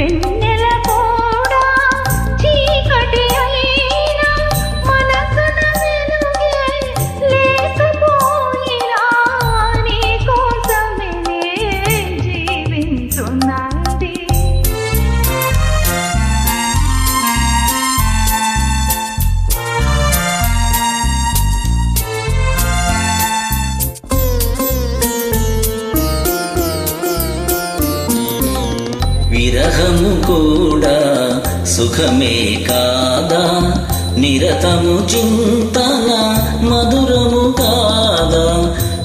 வெண்ணி విరహము కూడా సుఖమే కాదా? నిరతము చింతన మధురము కాదా?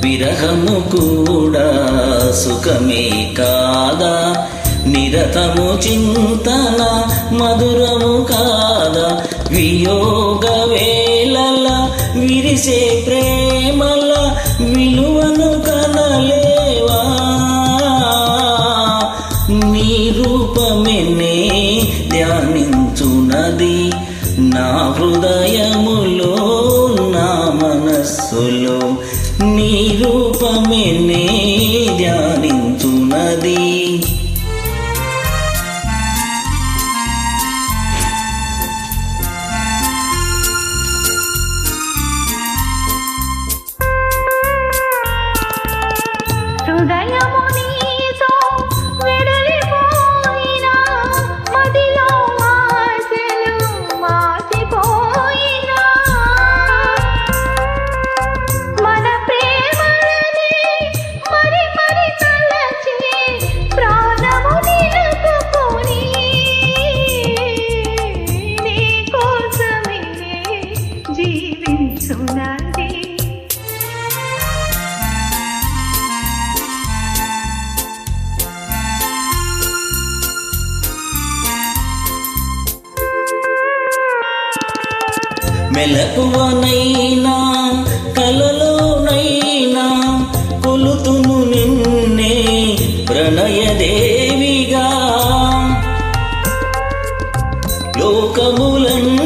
విరహము కూడా సుఖమే కాదా? నిరతము చింతన మధురము కాదా? వియోగ వేళల విరిసే ప్రేమల విలువను కనలే ధ్యానించునది. నా హృదయములో నా మనస్సులో నీ రూపమెనే మెలకువనైనా కలలోనైనా కొలుతును నిన్నే ప్రణయదేవిగా. లోకములన్నీ